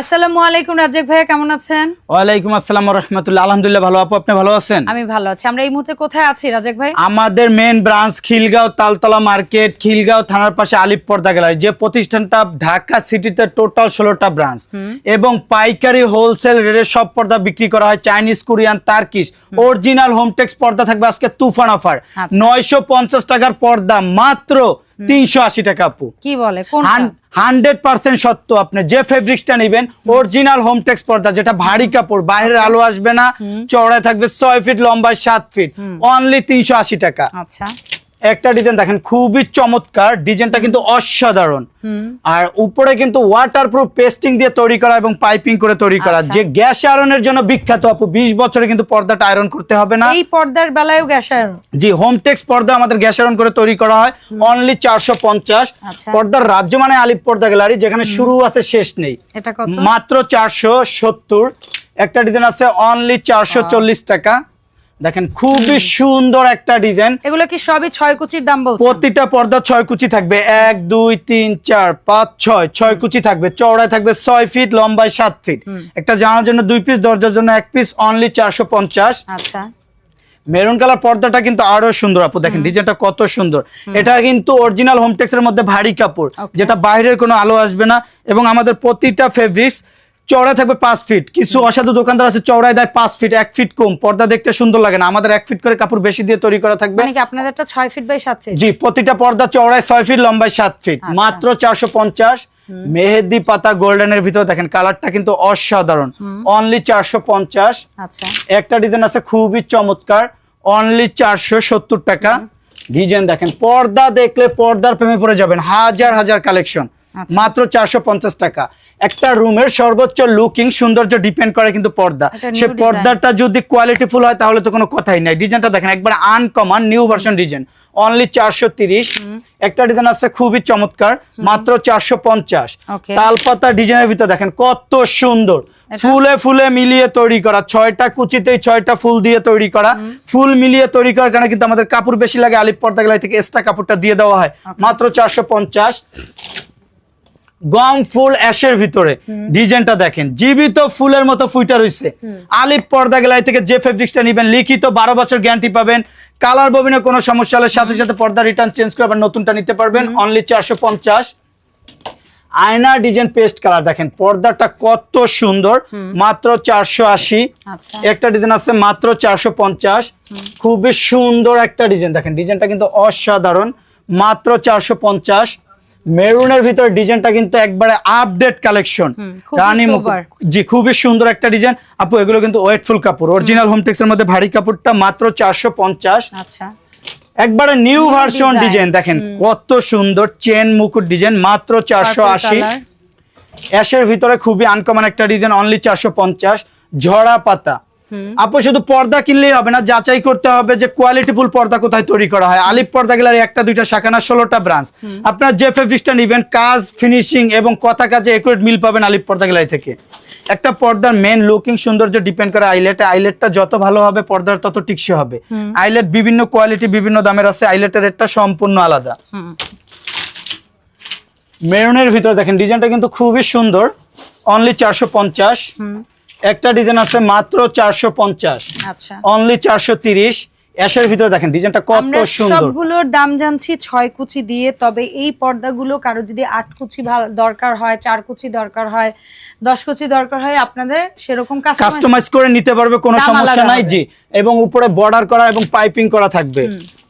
আসসালামু আলাইকুম রাজ্জাক ভাইয়া কেমন আছেন? ওয়ালাইকুম আসসালাম রহমতুল্লাহ। আলহামদুলিল্লাহ ভালো। আপু আপনি ভালো আছেন? আমি ভালো আছি। আমরা এই মুহূর্তে কোথায় আছি রাজ্জাক ভাই? আমাদের main branch Khilgaon Taltala market Khilgaon থানার পাশে আলিপ পর্দা গ্যালারি যে প্রতিষ্ঠানটা ঢাকা সিটিতে টোটাল ষোলোটা ব্রাঞ্চ এবং পাইকারি হোলসেল রেটে সব পর্দা বিক্রি করা হয় Chinese Korean Turkish original Hometex পর্দা থাকবে আজকে তুফান অফার আচ্ছা। নয়শো পঞ্চাশ টাকার পর্দা মাত্র তিনশো আশি টাকা আপু। কি বলে? হান্ড্রেড পার্সেন্ট সত্য আপনি যে ফেব্রিক্সটা নেবেন অরিজিনাল হোমটেক্স পর্দা যেটা ভারী কাপড় বাইরের আলো আসবে না চওড়ায় থাকবে ছয় ফিট লম্বায় সাত ফিট অনলি তিনশো আশি টাকা। আচ্ছা। একটা ডিজাইন দেখেন খুবই চমৎকার। ডিজাইনটা কিন্তু অসাধারণ। আর উপরে কিন্তু ওয়াটার প্রুফ পেস্টিং দিয়ে তৈরি করা এবং পাইপিং করে তৈরি করা। আচ্ছা। যে গ্যাস আয়রনের জন্য বিখ্যাত আপু বিশ বছরে কিন্তু পর্দাটা আয়রন করতে হবে না। এই পর্দার বেলায়ও গ্যাস আয়রন? জি হোমটেক্স পর্দা আমাদের গ্যাস আয়রন করে তৈরি করা হয়। অনলি চারশো পঞ্চাশ। আচ্ছা। পর্দার রাজ্য মানে আলিপ পর্দা গ্যালারি যেখানে শুরু আছে শেষ নেই। মাত্র চারশো সত্তর। একটা ডিজাইন আছে অনলি চারশো চল্লিশ টাকা। দেখেন খুবই সুন্দর একটা ডিজাইন। এগুলো কি সবই ছয় কুচির দাম বলছেন? প্রতিটা পর্দা ছয় কুচি থাকবে। এক দুই তিন চার পাঁচ ছয়। ছয় কুচি থাকবে। চওড়ায় থাকবে ছয় ফিট লম্বায় সাত ফিট। একটা জানার জন্য দুই পিস দরজার জন্য এক পিস অনলি চারশো পঞ্চাশ। আচ্ছা। মেরুন কালার পর্দাটা কিন্তু আরও সুন্দর আপু। দেখেন ডিজাইনটা কত সুন্দর। এটা কিন্তু অরিজিনাল হোমটেক্স এর মধ্যে ভারী কাপড় যেটা বাইরের কোনো আলো আসবে না। এবং আমাদের প্রতিটা ফেব্রিক্স চওড়া থাকবে পাঁচ ফিট কিছু অসাধু দোকানদার আছে চওড়ায় দেয় পাঁচ ফিট এক ফিট কম। পর্দা দেখতে সুন্দর লাগে না। আমাদের এক ফিট করে কাপড় বেশি দিয়ে তৈরি করা থাকবে। মানে ছয় ফিট বাই সাত ফিট জি প্রতিটা পর্দা চওড়ায় ছয় ফিট লম্বায় সাত ফিট আচ্ছা। মাত্র চারশো পঞ্চাশ। মেহেদি পাতা গোল্ডেনের ভিতরে দেখেন কালারটা কিন্তু অসাধারণ। অনলি চারশো পঞ্চাশ। আচ্ছা। একটা ডিজাইন আছে খুবই চমৎকার। অনলি চারশো সত্তর টাকা। ডিজাইন দেখেন পর্দা দেখলে পর্দার প্রেমে পড়ে যাবেন। হাজার হাজার কালেকশন। মাত্র চারশো পঞ্চাশ টাকা। একটা রুমের সর্বোচ্চ লুকিং সৌন্দর্য ডিপেন্ড করে কিন্তু পর্দা। সে পর্দাটা যদি কোয়ালিটিফুল হয় তাহলে তো কোনো কথাই নাই। ডিজাইনটা দেখেন একবার uncommon new version design only চারশো তিরিশ। একটা ডিজাইন আছে খুবই চমৎকার মাত্র চারশো পঞ্চাশ. তালপাতা ডিজাইনের ভিতরে দেখেন কত সুন্দর। ফুলে ফুলে মিলিয়ে তৈরি করা ছয়টা কুচিতেই ছয়টা ফুল দিয়ে তৈরি করা। ফুল মিলিয়ে তৈরি করার কারণে কিন্তু আমাদের কাপড় বেশি লাগে আলিপ পর্দা গেলাই থেকে এক্সট্রা কাপড়টা দিয়ে দেওয়া হয়। মাত্র চারশো পঞ্চাশ। গম ফুল অ্যাশের ভিতরে ডিজাইনটা দেখেন। জীবিত ফুলের মতো ফুইটা রয়েছে আলিপ পর্দা গেলাই থেকে যে ফেব্রিক্সটা নিবেন লিখিত বারো বছর গ্যারান্টি পাবেন। কালার ববিনে কোনো সমস্যা হলে সাথে সাথে পর্দা রিটার্ন চেঞ্জ করে আবার নতুনটা নিতে পারবেন। অনলি চারশো পঞ্চাশ। আয়না ডিজাইন পেস্ট কালার দেখেন। পর্দাটা কত সুন্দর। মাত্র চারশো আশি। আচ্ছা। একটা ডিজাইন আছে মাত্র চারশো পঞ্চাশ। খুবই সুন্দর একটা ডিজাইন দেখেন ডিজাইনটা কিন্তু অসাধারণ। মাত্র চারশো পঞ্চাশ। মেরুনের ভিতরে ডিজাইনটা কিন্তু একবারে আপডেট কালেকশন রানী জি খুবই সুন্দর একটা ডিজাইন। আপু এগুলো কিন্তু ওয়েটফুল কাপড়। অরিজিনাল হোমটেক্স এর মধ্যে ভারী কাপড়টা মাত্র চারশো পঞ্চাশ। আচ্ছা। একবারে নিউ ভার্সন ডিজাইন দেখেন কত সুন্দর চেন মুকুট ডিজাইন মাত্র চারশো আশি। অ্যাশের ভিতরে খুবই আনকমন একটা ডিজাইন অনলি চারশো পঞ্চাশ। ঝরা পাতা। আপু শুধু পর্দা কিনলেই হবে না যাচাই করতে হবে যে কোয়ালিটিফুল পর্দা কোথায় তৈরি করা হয়। আলিপ পর্দা গেলার একটা দুইটা শাখা না ষোলোটা ব্রাঞ্চ আপনার যে ফেব্রিক্সটা নিবেন কাজ ফিনিশিং এবং কথা কাজে একুরেট মিল পাবেন আলিপ পর্দা গেলাই থেকে। একটা পর্দার মেন লুকিং সৌন্দর্য ডিপেন্ড করে আইলেটে আইলেটটা যত ভালো হবে পর্দার তত টিকসই হবে। আইলেট বিভিন্ন কোয়ালিটি বিভিন্ন দামের আছে। আইলেটের রেটটা সম্পূর্ণ আলাদা। মেরুনের ভিতরে দেখেন ডিজাইনটা কিন্তু খুবই সুন্দর। অনলি চারশো পঞ্চাশ। একটা ডিজাইন আছে মাত্র চারশো পঞ্চাশ। আচ্ছা। অনলি চারশো তিরিশ। অ্যাশের ভিতরে দেখেন ডিজাইনটা কত সুন্দর। সবগুলোর দাম জানছি ছয় কুচি দিয়ে তবে এই পর্দাগুলো কারও যদি আট কুচি দরকার হয় চার কুচি দরকার হয় দশ কুচি দরকার হয় আপনাদের সেরকম কাস্টমাইজ করে নিতে পারবে কোনো সমস্যা নাই জি। এবং উপরে বর্ডার করা এবং পাইপিং করা থাকবে।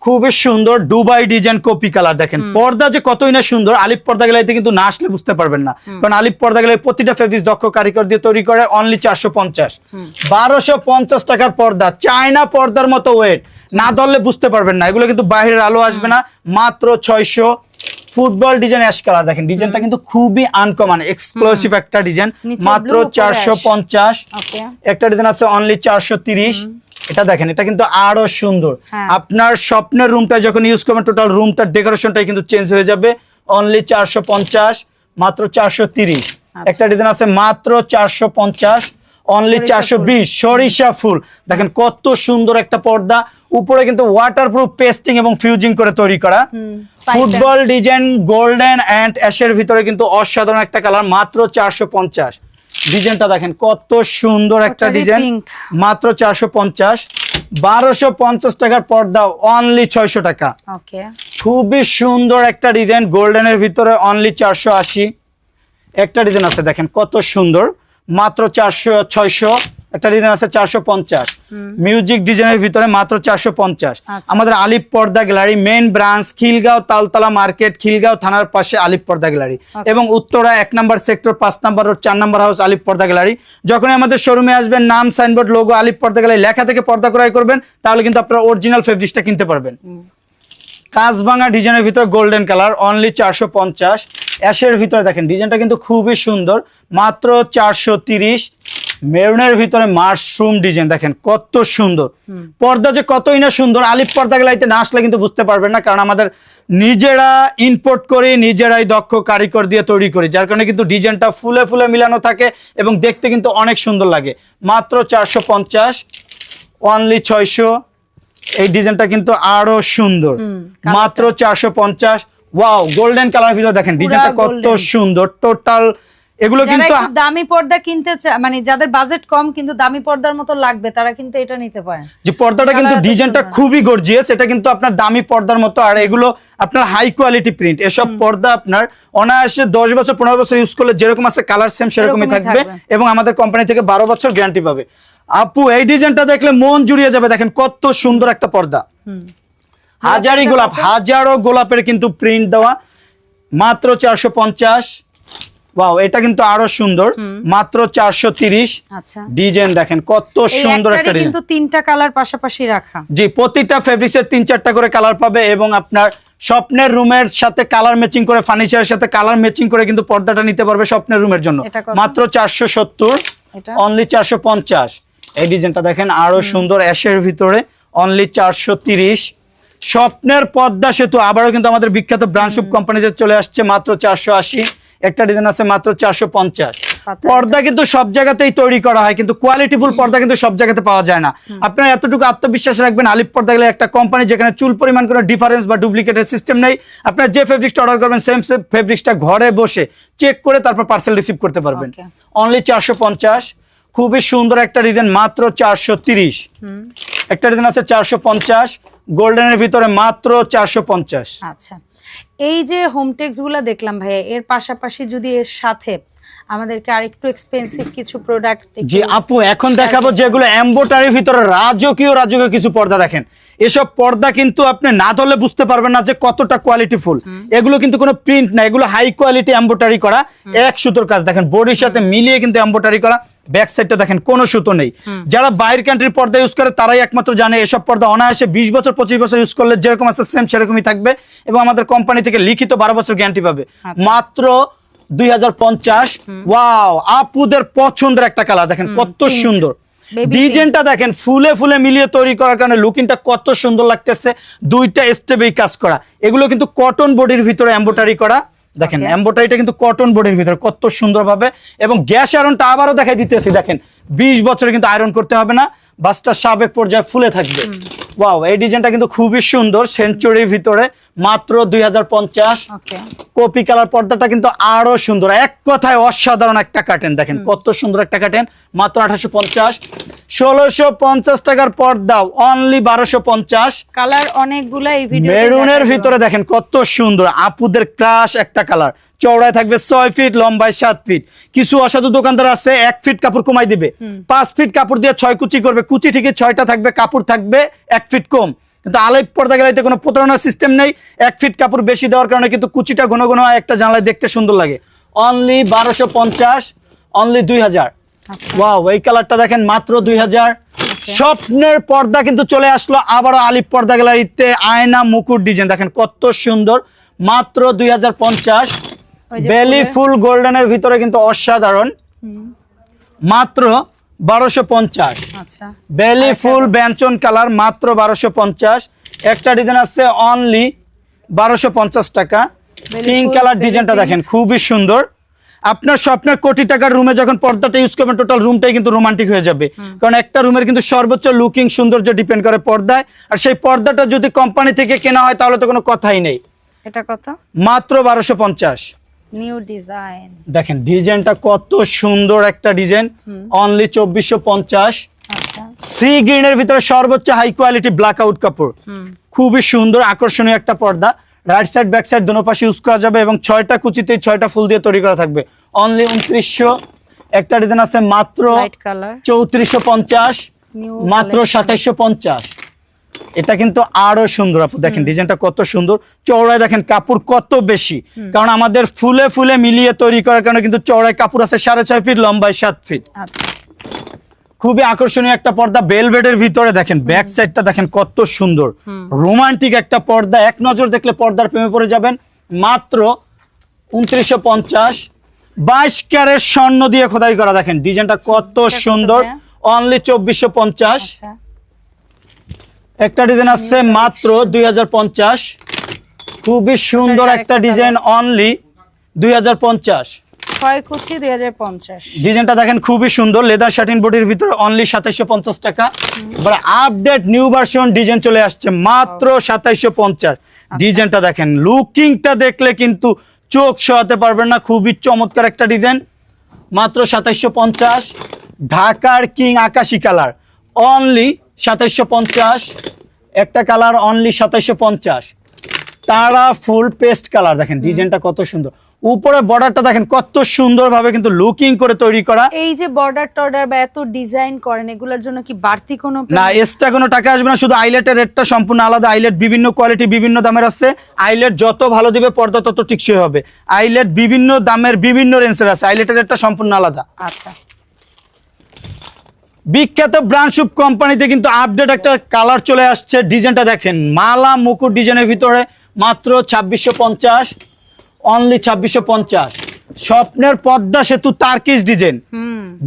খুবই সুন্দর ডুবাই ডিজাইন কপি কালার দেখেন। পর্দা যে কতই না সুন্দর আলিপ পর্দা গেলাইতে কিন্তু না আসলে বুঝতে পারবেন না। কারণ আলিপ পর্দা গেলে প্রতিটা ফেব্রিক্স দক্ষ কারিগর দিয়ে তৈরি করে অনলি চারশো পঞ্চাশ। বারোশো পঞ্চাশ টাকার পর্দা চায়না পর্দার মতো ওয়েট না ধরলে বুঝতে পারবেন না এগুলো কিন্তু বাইরের আলো আসবে না। মাত্র ছয়শো। ফুটবল ডিজাইন অ্যাশ কালার দেখেন ডিজাইনটা কিন্তু খুবই আনকমন এক্সক্লুসিভ একটা ডিজাইন। মাত্র চারশো পঞ্চাশ। একটা ডিজাইন আছে অনলি চারশো তিরিশ। এটা দেখেন এটা কিন্তু আরও সুন্দর। হ্যাঁ। আপনার স্বপ্নের রুমটা যখন ইউজ করবেন টোটাল রুমটার ডেকোরেশনটাই কিন্তু চেঞ্জ হয়ে যাবে। অনলি চারশো পঞ্চাশ মাত্র চারশো আচ্ছা। একটা ডিজাইন আছে মাত্র চারশো পঞ্চাশ অনলি চারশো বিশ সরিষা ফুল। দেখেন কত সুন্দর একটা পর্দা। উপরে কিন্তু ওয়াটারপ্রুফ পেস্টিং এবং ফিউজিং করে তৈরি করা। ফুটবল ডিজাইন গোল্ডেন অ্যান্ড অ্যাশের ভিতরে কিন্তু অসাধারণ একটা কালার মাত্র চারশো পঞ্চাশ। ডিজাইনটা দেখেন কত সুন্দর একটা ডিজাইন। মাত্র চারশো পঞ্চাশ বারোশো পঞ্চাশ টাকার পর্দা অনলি ছয়শো টাকা। খুবই সুন্দর একটা ডিজাইন গোল্ডেনের ভিতরে অনলি চারশো আশি। একটা ডিজাইন আছে দেখেন কত সুন্দর। মাত্র চারশো ছয়শো। একটা ডিজাইন আছে চারশো পঞ্চাশ। মিউজিক ডিজাইনের ভিতরে মাত্র চারশো পঞ্চাশ। আচ্ছা। আমাদের আলিপ পর্দা gallery main branch Khilgaon Taltala market Khilgaon থানার পাশে আলিপ পর্দা গ্যালারি এবং উত্তরা এক নম্বর সেক্টর পাঁচ নাম্বার রোড চার নাম্বার হাউস আলিপ পর্দা গ্যালারি। যখনই আমাদের শোরুমে আসবেন নাম সাইনবোর্ড লোগো আলিপ পর্দা গ্যালারি লেখা থেকে পর্দা ক্রয় করবেন তাহলে কিন্তু আপনারা অরিজিনাল ফেব্রিক্সটা কিনতে পারবেন। কাঁচভাঙা ডিজাইনের ভিতর গোল্ডেন কালার অনলি চারশো পঞ্চাশ। অ্যাশের ভিতরে দেখেন ডিজাইনটা কিন্তু খুবই সুন্দর মাত্র চারশো তিরিশ। মেরুনের ভিতরে মাশরুম ডিজাইন দেখেন কত সুন্দর। পর্দা যে কতই না সুন্দর আলিপ পর্দা গেলাইতে না আসলে কিন্তু বুঝতে পারবেন না কারণ আমাদের নিজেরা ইম্পোর্ট করি নিজেরাই দক্ষ কারিগর দিয়ে তৈরি করি যার কারণে কিন্তু ডিজাইনটা ফুলে ফুলে মিলানো থাকে এবং দেখতে কিন্তু অনেক সুন্দর লাগে। মাত্র চারশো পঞ্চাশ অনলি ছয়শো এই ডিজাইনটা কিন্তু আরও সুন্দর। মাত্র চারশো পঞ্চাশ ওয়াও গোল্ডেন কালার ভিতরে দেখেন ডিজাইনটা কত সুন্দর টোটাল এগুলো কিন্তু দামি পর্দা কিনতে মানে যাদের বাজেট কম কিন্তু দামি পর্দার মতো লাগবে তারা কিন্তু এটা নিতে পারেন। যে পর্দাটা কিন্তু ডিজাইনটা খুবই গর্জিয়াস এটা কিন্তু আপনার দামি পর্দার মতো আর এগুলো আপনার হাই কোয়ালিটি প্রিন্ট এসব পর্দা আপনার অনায়াসে দশ বছর পনেরো বছর ইউজ করলে যেরকম আছে কালার সেম সেরকমই থাকবে থাকবে। এবং আমাদের কোম্পানি থেকে বারো বছর গ্যারান্টি পাবে। আপু এই ডিজাইনটা দেখলে মন জুড়িয়ে যাবে দেখেন কত সুন্দর একটা পর্দা। হাজারি গোলাপ হাজারো গোলাপের কিন্তু প্রিন্ট দেওয়া মাত্র চারশো পঞ্চাশ। ওয়াও এটা কিন্তু আরও সুন্দর। মাত্র চারশো তিরিশ। আচ্ছা। ডিজাইন দেখেন কত সুন্দর একটা ডিজাইন কিন্তু তিনটা কালার পাশাপাশি রাখা। জি প্রতিটা ফেব্রিক্সের তিন চারটা করে কালার পাবে এবং আপনার স্বপ্নের রুমের সাথে কালার ম্যাচিং করে ফার্নিচারের সাথে কালার ম্যাচিং করে কিন্তু পর্দাটা নিতে পারবে স্বপ্নের রুমের জন্য। মাত্র চারশো সত্তর এটা? অনলি চারশো পঞ্চাশ। এই ডিজাইনটা দেখেন আরও সুন্দর অ্যাশের ভিতরে অনলি চারশো তিরিশ। স্বপ্নের পদ্মা সেতু আবারও কিন্তু আমাদের বিখ্যাত ব্রান্ডশুপ কোম্পানিতে চলে আসছে মাত্র চারশো আশি। একটা ডিজাইন আছে মাত্র চারশো পঞ্চাশ। পর্দা কিন্তু সব জায়গাতেই তৈরি করা হয় কিন্তু কোয়ালিটিফুল পর্দা কিন্তু সব জায়গাতে পাওয়া যায় না। আপনারা এতটুকু আত্মবিশ্বাস রাখবেন আলিপ পর্দা গেলে একটা কোম্পানি যেখানে চুল পরিমাণ কোনো ডিফারেন্স বা ডুপ্লিকেটের সিস্টেম নেই আপনার যে ফেব্রিক্সটা অর্ডার করবেন সেম সেম ফেব্রিক্সটা ঘরে বসে চেক করে তারপর পার্সেল রিসিভ করতে পারবেন। অনলি চারশো পঞ্চাশ। খুবই সুন্দর একটা ডিজাইন মাত্র চারশো তিরিশ। একটা ডিজাইন আছে চারশো পঞ্চাশ। গোল্ডেনের ভিতরে মাত্র চারশো পঞ্চাশ। আচ্ছা। এই যে হোম টেক্সগুলা দেখলাম ভাইয়া এর পাশাপাশি যদি এর সাথে আমাদেরকে আরেকটু এক্সপেন্সিভ কিছু প্রোডাক্ট জি আপু এখন দেখাবো যেগুলো এমবোটারির ভিতরে রাজকীয় রাজকীয় কিছু পর্দা দেখেন। এসব পর্দা কিন্তু আপনি না ধরলে বুঝতে পারবেন না যে কতটা কোয়ালিটি ফুল। এগুলো কিন্তু কোনো প্রিন্ট না এগুলো হাই কোয়ালিটি এম্বোটারি করা এক সুতোর কাজ। দেখেন বডির সাথে মিলিয়ে কিন্তু এম্বোটারি করা ব্যাক সাইডটা দেখেন কোনো সুতো নেই। যারা বাইরের কান্ট্রির পর্দা ইউজ করে তারাই একমাত্র জানে এসব পর্দা অনায়াসে বিশ বছর পঁচিশ বছর ইউজ করলে যেরকম আছে সেম সেরকমই থাকবে এবং আমাদের কোম্পানি থেকে লিখিত বারো বছর গ্যারান্টি পাবে। মাত্র দুই হাজার পঞ্চাশ। ওয়াও আপুদের পছন্দের একটা কালার দেখেন কত সুন্দর। ডিজাইনটা দেখেন ফুলে ফুলে মিলিয়ে তৈরি করার কারণে লুকিংটা কত সুন্দর লাগতেছে। দুইটা স্টেপেই কাজ করা। এগুলো কিন্তু কটন বডির ভিতরে এম্বোটারি করা। দেখেন এম্বোটারিটা কিন্তু কটন বডির ভিতরে কত সুন্দরভাবে। এবং গ্যাস আয়রনটা আবারও দেখাই দিতেছি দেখেন বিশ বছরে কিন্তু আয়রন করতে হবে না। বাসটা সাবেক পর্যায়ে ফুলে থাকবে। ওয়াও এই ডিজাইনটা কিন্তু খুবই সুন্দর সেঞ্চুরির ভিতরে মাত্র দুই হাজার পঞ্চাশ। কপি কালার পর্দাটা কিন্তু আরও সুন্দর। এক কথায় অসাধারণ একটা কাটেন দেখেন কত সুন্দর একটা কাটেন মাত্র আঠাশো পঞ্চাশ। ষোলোশো পঞ্চাশ টাকার পর্দা অনলি বারোশো পঞ্চাশ। কালার অনেকগুলা মেরুনের ভিতরে দেখেন কত সুন্দর আপুদের ক্রাশ একটা কালার চওড়ায় থাকবে ছয় ফিট লম্বায় সাত ফিট কিছু অসাধু দোকানদার আছে এক ফিট কাপড় কমাই দিবে। পাঁচ ফিট কাপড় দিয়ে ছয় কুচি করবে কুচি ঠিকই ছয়টা থাকবে কাপড় থাকবে এক ফিট কম। কিন্তু আলাই পর্দা গেলাইতে কোনো প্রতারণার সিস্টেম নেই। এক ফিট কাপড় বেশি দেওয়ার কারণে কিন্তু কুচিটা ঘন ঘন হয় একটা জানলায় দেখতে সুন্দর লাগে। অনলি বারোশো পঞ্চাশ অনলি দুই হাজার। আচ্ছা। ওয়াও এই কালারটা দেখেন মাত্র দুই হাজার। স্বপ্নের পর্দা কিন্তু চলে আসলো আবারও আলিপ পর্দা গ্যালারিতে আয়না মুকুট ডিজাইন দেখেন কত সুন্দর মাত্র দুই হাজার পঞ্চাশ। বেলি ফুল গোল্ডেনের ভিতরে কিন্তু অসাধারণ। মাত্র বারোশো পঞ্চাশ। আচ্ছা। বেলি ফুল ব্যঞ্চন কালার মাত্র বারোশো পঞ্চাশ। একটা ডিজাইন আছে অনলি বারোশো পঞ্চাশ টাকা। পিঙ্ক কালার ডিজাইনটা দেখেন খুবই সুন্দর। আপনার স্বপ্নের কোটি টাকার রুমে যখন পর্দাটা ইউজ করবেন টোটাল রুমটাই কিন্তু রোমান্টিক হয়ে যাবে। কারণ একটা রুমের কিন্তু সর্বোচ্চ লুকিং সৌন্দর্য ডিপেন্ড করে পর্দায়। আর সেই পর্দাটা যদি কোম্পানি থেকে কেনা হয় তাহলে তো কোনো কথাই নেই। এটা কথা মাত্র বারোশো পঞ্চাশ। নিউ ডিজাইন দেখেন ডিজাইনটা কত সুন্দর একটা ডিজাইন। অনলি চব্বিশশো পঞ্চাশ। আচ্ছা। সি গ্রিনের ভিতরে সর্বোচ্চ হাই কোয়ালিটি ব্ল্যাক আউট কাপড় খুবই সুন্দর আকর্ষণীয় একটা পর্দা। রাইট সাইড ব্যাক সাইড দোনো পাশে ইউজ করা যাবে এবং ছয়টা কুচিতে ছয়টা ফুল দিয়ে তৈরি করা থাকবে। অনলি উনত্রিশশো। একটা ডিজাইন আছে মাত্র চৌত্রিশশো পঞ্চাশ মাত্র সাতাইশশো পঞ্চাশ। এটা কিন্তু আরও সুন্দর আপু দেখেন ডিজাইনটা কত সুন্দর। চওড়ায় দেখেন কাপড় কত বেশি। কারণ আমাদের ফুলে ফুলে মিলিয়ে তৈরি করার কারণে কিন্তু চওড়ায় কাপড় আছে সাড়ে ছয় ফিট লম্বায় সাত ফিট। আচ্ছা। খুবই আকর্ষণীয় একটা পর্দা বেলভেটের ভিতরে দেখেন ব্যাক সাইডটা দেখেন কত সুন্দর। রোমান্টিক একটা পর্দা এক নজর দেখলে পর্দার প্রেমে পড়ে যাবেন। মাত্র উনত্রিশশো পঞ্চাশ। বাইশ ক্যারেট স্বর্ণ দিয়ে খোদাই করা দেখেন ডিজাইনটা কত কত সুন্দর। অনলি চব্বিশশো পঞ্চাশ। আচ্ছা। একটা ডিজাইন আছে মাত্র দুই হাজার পঞ্চাশ। খুবই সুন্দর একটা ডিজাইন অনলি দুই ডিজাইনটা দেখেন খুবই সুন্দর লেদার শার্টিন বডির ভিতরে অনলি সাতাইশো পঞ্চাশ টাকা। এবার আপডেট নিউ ভার্সন ডিজাইন চলে আসছে মাত্র সাতাইশো পঞ্চাশ। ডিজাইনটা দেখেন লুকিংটা দেখলে কিন্তু চোখ সহাতে পারবেন না খুবই চমৎকার একটা ডিজাইন মাত্র সাতাইশো পঞ্চাশ। ঢাকার কিং আকাশি কালার অনলি সাতাইশো পঞ্চাশ একটা কালার অনলি সাতাইশো পঞ্চাশ। তারা ফুল পেস্ট কালার দেখেন ডিজাইনটা কত সুন্দর। উপরে বর্ডারটা দেখেন কত সুন্দরভাবে কিন্তু লুকিং করে তৈরি করা। এই যে বর্ডার টর্ডার বা এত ডিজাইন করেন এগুলোর জন্য কি বাড়তি কোনো না এক্সট্রা কোনো টাকা আসবে না শুধু আইলেটের রেটটা সম্পূর্ণ আলাদা। আইলেট বিভিন্ন কোয়ালিটি বিভিন্ন দামের আছে। আইলেট যত ভালো দিবে পর্দা তত টিকসই হবে। আইলেট বিভিন্ন দামের বিভিন্ন রেঞ্জের আছে। আইলেটের রেটটা সম্পূর্ণ আলাদা। আচ্ছা। বিখ্যাত ব্রান্ডশুপ কোম্পানিতে কিন্তু আপডেট একটা কালার চলে আসছে ডিজাইনটা দেখেন। মালা মুকুট ডিজাইনের ভিতরে মাত্র ছাব্বিশশো পঞ্চাশ অনলি ছাব্বিশশো পঞ্চাশ। স্বপ্নের পদ্মা সেতু তার্কিস ডিজাইন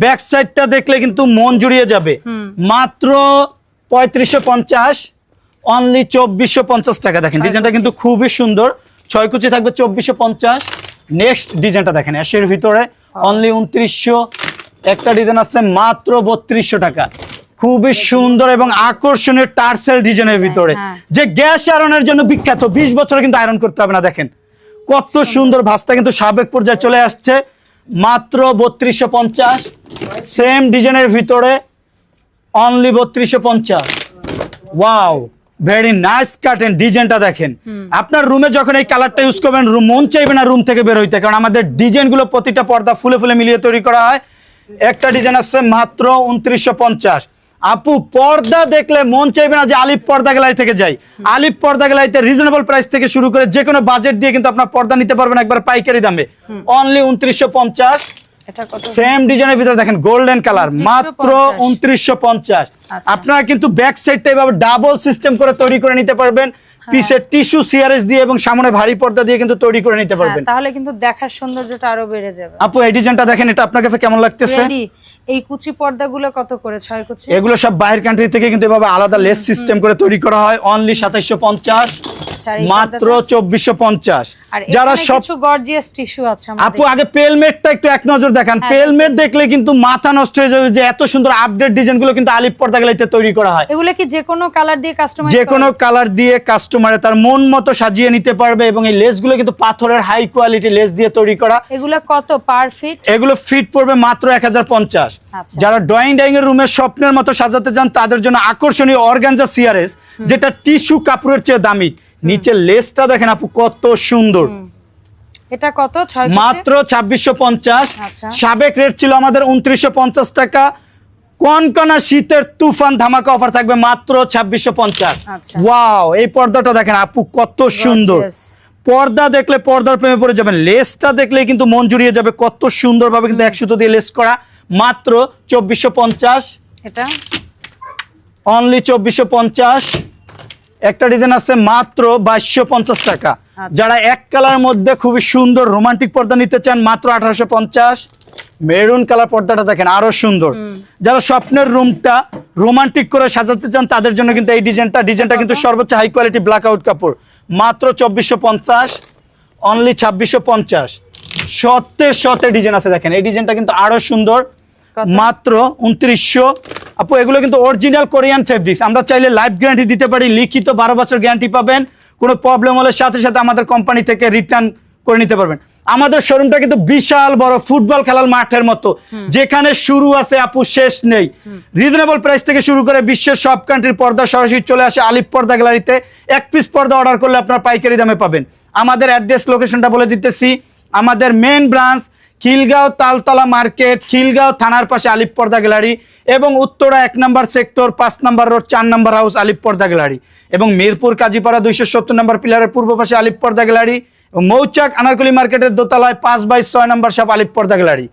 ব্যাক সাইডটা দেখলে কিন্তু মন জুড়িয়ে যাবে। মাত্র পঁয়ত্রিশশো পঞ্চাশ অনলি চব্বিশশো পঞ্চাশ টাকা। দেখেন ডিজাইনটা কিন্তু খুবই সুন্দর। ছয় কুচি থাকবে চব্বিশশো পঞ্চাশ। নেক্সট ডিজাইনটা দেখেন অ্যাশের ভিতরে অনলি উনত্রিশশো একটা ডিজাইন আছে মাত্র বত্রিশশো টাকা। খুবই সুন্দর এবং আকর্ষণীয় টার্সেল ডিজাইনের ভিতরে। হ্যাঁ। যে গ্যাস আয়রনের জন্য বিখ্যাত বিশ বছরে কিন্তু আয়রন করতে হবে না দেখেন। কত সুন্দর ভাসটা কিন্তু সাবেক পর্যায়ে চলে আসছে। মাত্র বত্রিশশো পঞ্চাশ। সেম ডিজাইনের ভিতরে অনলি বত্রিশশো পঞ্চাশ। ওয়াও ভেরি নাইস কাটেন ডিজাইনটা দেখেন। আপনার রুমে যখন এই কালারটা ইউজ করবেন মন চাইবে না রুম থেকে বের হইতে কারণ আমাদের ডিজাইনগুলো প্রতিটা পর্দা ফুলে ফুলে মিলিয়ে তৈরি করা হয়। একটা ডিজাইন আছে মাত্র উনত্রিশশো পঞ্চাশ। আপু পর্দা দেখলে মন চাইবে না যে আলিপ পর্দা গ্যালারি থেকে যাই। আলিপ পর্দা গ্যালারিতে রিজনেবল প্রাইস থেকে শুরু করে যে কোনো বাজেট দিয়ে কিন্তু আপনার পর্দা নিতে পারবেন একবার পাইকারি দামে। অনলি উনত্রিশশো পঞ্চাশ। সেম ডিজাইনের ভিতরে দেখেন গোল্ডেন কালার মাত্র উনত্রিশশো পঞ্চাশ। আচ্ছা। আপনারা কিন্তু ব্যাক সাইডটা এভাবে ডাবল সিস্টেম করে তৈরি করে নিতে পারবেন। হ্যাঁ। পিসের টিস্যু সিআরএস দিয়ে এবং সামনে ভারী পর্দা দিয়ে কিন্তু তৈরি করে নিতে হ্যাঁ, পারবেন। তাহলে কিন্তু দেখার সৌন্দর্যটা আরও বেড়ে যাবে। আপু এই ডিজাইনটা দেখেন এটা আপনার কাছে কেমন লাগতেছে? এই কুচি পর্দাগুলো কত করে? ছয় কুচি? এগুলো সব বাইরের কান্ট্রি থেকে কিন্তু এভাবে আলাদা লেস সিস্টেম করে তৈরি করা হয়। অনলি 2750 মাত্র যারা সব গর্জিয়াস টিস্যু আছে আপু আগে পেলমেটটা একটু এক নজর দেখান। হ্যাঁ, পেলমেট দেখলে কিন্তু মাথা নষ্ট হয়ে যাবে যে এত সুন্দর আপডেট কিন্তু আলিপ পর্দা তৈরি করা হয়। এগুলো কি যে কোনো কালার দিয়ে কাস্টমাইজ যে কোনো কালার দিয়ে কাস্টমারে তার মন মতো সাজিয়ে নিতে পারবে এবং এই লেসগুলো কিন্তু পাথরের হাই কোয়ালিটি লেস দিয়ে তৈরি করা। এগুলো কত পার ফিট এগুলো ফিট পড়বে মাত্র এক হাজার পঞ্চাশ। আচ্ছা। যারা ড্রয়িং ডাইং এর রুমে স্বপ্নের মতো সাজাতে চান তাদের জন্য আকর্ষণীয় অর্গানজা সিআরএস যেটা টিস্যু কাপড়ের চেয়ে দামি। নিচের লেসটা দেখেন আপু কত সুন্দর। এটা কত? মাত্র ছাব্বিশশো পঞ্চাশ। আচ্ছা। সাবেক রেট ছিল আমাদের উনত্রিশশো পঞ্চাশ টাকা। কনকনা শীতের তুফান ধামাকা অফার থাকবে মাত্র ছাব্বিশশো পঞ্চাশ। আচ্ছা। ওয়াও এই পর্দাটা দেখেন আপু কত সুন্দর। পর্দা দেখলে পর্দার প্রেমে পড়ে যাবেন। লেসটা দেখলে কিন্তু মন জুড়িয়ে যাবে কত সুন্দরভাবে কিন্তু এক সুতো দিয়ে লেস করা। মাত্র চব্বিশশো পঞ্চাশ। এটা? অনলি চব্বিশশো পঞ্চাশ। একটা ডিজাইন আছে মাত্র বাইশশো পঞ্চাশ টাকা। আচ্ছা। যারা এক কালার মধ্যে খুবই সুন্দর রোমান্টিক পর্দা নিতে চান মাত্র আঠারোশো পঞ্চাশ। মেরুন কালার পর্দাটা দেখেন আরও সুন্দর। যারা স্বপ্নের রুমটা রোমান্টিক করে সাজাতে চান তাদের জন্য কিন্তু এই ডিজাইনটা ডিজাইনটা কিন্তু সর্বোচ্চ হাই কোয়ালিটি ব্ল্যাক আউট কাপড়। মাত্র চব্বিশশো পঞ্চাশ অনলি ছাব্বিশশো পঞ্চাশ। সত্যের সত্যের ডিজাইন আছে দেখেন এই ডিজাইনটা কিন্তু আরও সুন্দর। মাত্র উনত্রিশশো। আপু এগুলো কিন্তু অরিজিনাল কোরিয়ান ফেব্রিক্স আমরা চাইলে লাইফ গ্যারান্টি দিতে পারি লিখিত বারো বছর গ্যারান্টি পাবেন। কোনো প্রবলেম হলে সাথে সাথে আমাদের কোম্পানি থেকে রিটার্ন করে নিতে পারবেন। আমাদের শোরুমটা কিন্তু বিশাল বড় ফুটবল খেলার মাঠের মতো। যেখানে শুরু আছে আপু শেষ নেই। রিজনেবল প্রাইস থেকে শুরু করে বিশ্বের সব কান্ট্রির পর্দা সরাসরি চলে আসে আলিপ পর্দা গ্যালারিতে এক পিস পর্দা অর্ডার করলে আপনার পাইকারি দামে পাবেন। আমাদের অ্যাড্রেস লোকেশনটা বলে দিতেছি। আমাদের main branch Khilgaon Taltala market, Khilgaon থানার পাশে আলিপ পর্দা গ্যালারি এবং উত্তরা এক নম্বর সেক্টর, পাঁচ নম্বর রোড, চার নম্বর হাউস আলিপ পর্দা গ্যালারি এবং মিরপুর কাজীপাড়া দুইশো সত্তর নম্বর পিলারের পূর্ব পাশে আলিপ পর্দা গ্যালারি এবং মৌচাক আনারকলি মার্কেটের দোতলায় পাঁচ বাই ছয় নম্বর সব আলিপ পর্দা গ্যালারি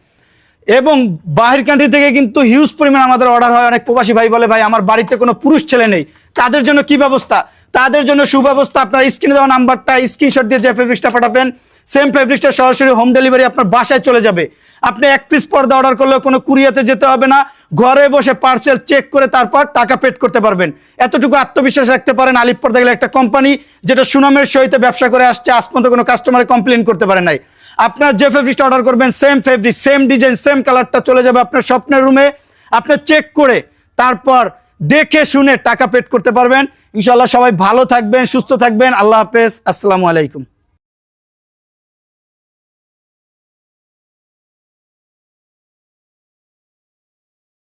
এবং বাহির কান্ট্রি থেকে কিন্তু হিউজ পরিমাণ আমাদের অর্ডার হয়। অনেক প্রবাসী ভাই বলে, ভাই, আমার বাড়িতে কোনো পুরুষ ছেলে নেই। তাদের জন্য কি ব্যবস্থা? তাদের জন্য সুব্যবস্থা, আপনার স্ক্রিনে দেওয়া নাম্বারটা স্ক্রিনশট দিয়ে যে ফেব্রিক্সটা পাঠাবেন। সেম ফেব্রিক্সটা সরাসরি হোম ডেলিভারি আপনার বাসায় চলে যাবে। আপনি এক পিস পর্দা অর্ডার করলেও কোনো কুরিয়াতে যেতে হবে না। ঘরে বসে পার্সেল চেক করে তারপর টাকা পেড করতে পারবেন। এতটুকু আত্মবিশ্বাস রাখতে পারেন আলিপ পর্দা গেলে একটা কোম্পানি যেটা সুনামের সহিত ব্যবসা করে আসছে, আজ পর্যন্ত কোনো কাস্টমারে কমপ্লেন করতে পারে নাই। আপনার যে ফেব্রিকটা অর্ডার করবেন same fabric same design same কালারটা চলে যাবে আপনার স্বপ্নের রুমে আপনি চেক করে তারপর দেখে শুনে টাকা পেড করতে পারবেন। ইনশাল্লাহ সবাই ভালো থাকবেন, সুস্থ থাকবেন। আল্লাহ হাফেজ। আসসালামু আলাইকুম।